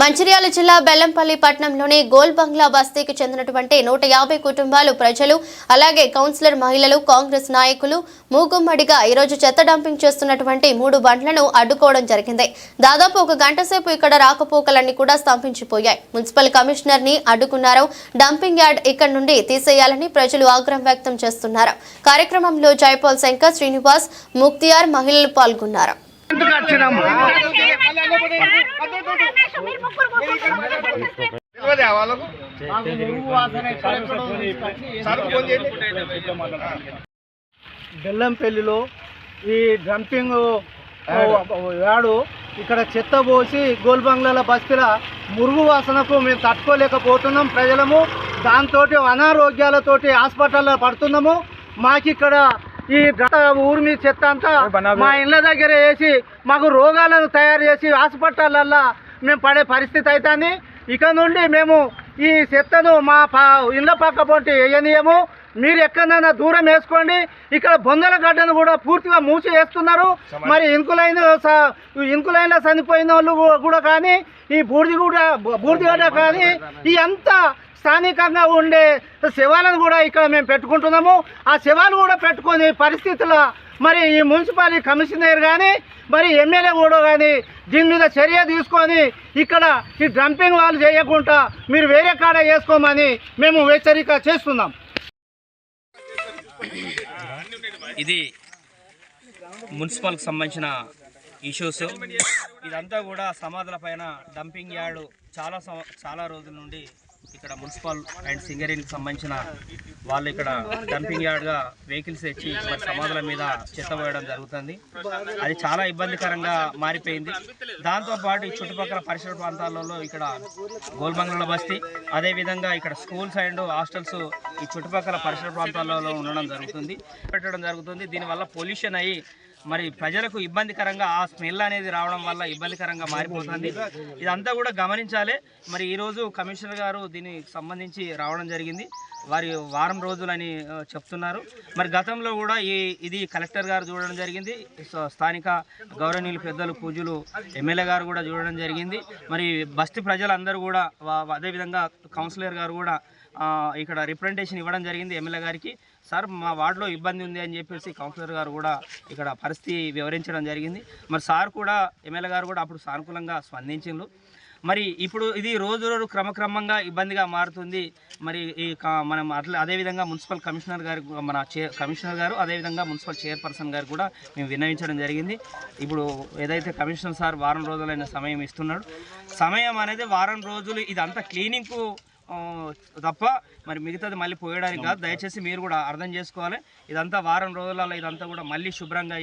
మంచిర్యాల జిల్లా బెల్లంపల్లి పట్టణంలోని గోల్ బంగ్లా బస్తీకి చెందినటువంటి నూట యాభై కుటుంబాలు ప్రజలు అలాగే కౌన్సిలర్ మహిళలు కాంగ్రెస్ నాయకులు మూగుమ్మడిగా ఈరోజు చెత్త డంపింగ్ చేస్తున్నటువంటి మూడు బండ్లను అడ్డుకోవడం జరిగింది. దాదాపు ఒక గంట సేపు ఇక్కడ రాకపోకలన్నీ కూడా స్తంభించిపోయాయి. మున్సిపల్ కమిషనర్ని అడ్డుకున్నారు. డంపింగ్ యార్డ్ ఇక్కడ నుండి తీసేయాలని ప్రజలు ఆగ్రహం వ్యక్తం చేస్తున్నారు. కార్యక్రమంలో జైపాల్ శంకర్ శ్రీనివాస్ ముక్తియార్ మహిళలు పాల్గొన్నారు. వాళ్ళకు బెల్లంపల్లిలో ఈ డంపింగ్ వాడు ఇక్కడ చెత్త పోసి గోల్బంగ్లాల బస్తీల మురుగు వాసనకు మేము తట్టుకోలేకపోతున్నాం ప్రజలము. దాంతో అనారోగ్యాలతోటి హాస్పిటల్లో పడుతున్నాము. మాకు ఇక్కడ ఈ గత ఊరి మీద చెత్త అంతా మా ఇళ్ళ దగ్గర వేసి మాకు రోగాలను తయారు చేసి హాస్పిటల్లల్లో మేము పడే పరిస్థితి అవుతుంది ఇక నుండి మేము ఈ చెత్తను మా ప ఇళ్ళ పక్క పొంటి వేయనీయము. మీరు ఎక్కడైనా దూరం వేసుకోండి. ఇక్కడ బొందల గడ్డను కూడా పూర్తిగా మూసి వేస్తున్నారు. మరి ఇంకులైన ఇంకులైన చనిపోయిన వాళ్ళు కూడా కానీ ఈ బూడిది కూడా బూడిదిగడ్డ కానీ ఈ అంతా స్థానికంగా ఉండే శవాలను కూడా ఇక్కడ మేము పెట్టుకుంటున్నాము. ఆ శవాలు కూడా పెట్టుకొని పరిస్థితుల మరి ఈ మున్సిపాలిటీ కమిషనర్ కానీ మరి ఎమ్మెల్యే కూడా కానీ దీని మీద చర్య తీసుకొని ఇక్కడ ఈ డంపింగ్ వాళ్ళు చేయకుండా మీరు వేరే కాడ వేసుకోమని మేము హెచ్చరిక చేస్తున్నాం. ఇది మున్సిపల్కి సంబంధించిన ఇష్యూస్ ఇదంతా కూడా సమాధుల పైన డంపింగ్ యార్డు చాలా సం- చాలా రోజుల నుండి ఇక్కడ మున్సిపల్ అండ్ సింగరేణికి సంబంధించిన వాళ్ళు ఇక్కడ డంపింగ్ యార్డ్గా వెహికల్స్ తెచ్చి మరి సమాధుల మీద చెత్త పోయడం జరుగుతుంది. అది చాలా ఇబ్బందికరంగా మారిపోయింది. దాంతోపాటు ఈ చుట్టుపక్కల పరిసర ప్రాంతాలలో ఇక్కడ గోల్బంగ్ల బస్తీ అదేవిధంగా ఇక్కడ స్కూల్స్ అండ్ హాస్టల్స్ ఈ చుట్టుపక్కల పరిసర ప్రాంతాలలో ఉండడం జరుగుతుంది. పెట్టడం జరుగుతుంది. దీనివల్ల పొల్యూషన్ అయ్యి మరి ప్రజలకు ఇబ్బందికరంగా ఆ స్మెల్ అనేది రావడం వల్ల ఇబ్బందికరంగా మారిపోతుంది. ఇదంతా కూడా గమనించాలి. మరి ఈరోజు కమిషనర్ గారు దీనికి సంబంధించి రావడం జరిగింది. వారి వారం రోజులని చెప్తున్నారు. మరి గతంలో కూడా ఈ ఇది కలెక్టర్ గారు చూడడం జరిగింది. స్థానిక గౌరవనీయులు పెద్దలు పూజలు ఎమ్మెల్యే గారు కూడా చూడడం జరిగింది. మరి బస్తీ ప్రజలందరూ కూడా అదేవిధంగా కౌన్సిలర్ గారు కూడా ఇక్కడ రిప్రజెంటేషన్ ఇవ్వడం జరిగింది ఎమ్మెల్యే గారికి. సార్ మా వార్డులో ఇబ్బంది ఉంది అని చెప్పేసి కౌన్సిలర్ గారు కూడా ఇక్కడ పరిస్థితి వివరించడం జరిగింది. మరి సార్ కూడా ఎమ్మెల్యే గారు కూడా అప్పుడు సానుకూలంగా స్పందించిండ్రు. మరి ఇప్పుడు ఇది రోజు రోజు క్రమక్రమంగా ఇబ్బందిగా మారుతుంది. మరి ఈ క- మనం అట్లా అదేవిధంగా మున్సిపల్ కమిషనర్ గారు మన చే కమిషనర్ గారు అదేవిధంగా మున్సిపల్ చైర్పర్సన్ గారు కూడా మేము విన్నవించడం జరిగింది. ఇప్పుడు ఏదైతే కమిషనర్ సార్ వారం రోజులైన సమయం ఇస్తున్నాడు సమయం అనేది వారం రోజులు ఇదంతా క్లీనింగ్కు తప్ప మరి మిగతాది మళ్ళీ పోయడానికి కాదు. దయచేసి మీరు కూడా అర్థం చేసుకోవాలి. ఇదంతా వారం రోజులలో ఇదంతా కూడా మళ్ళీ శుభ్రంగా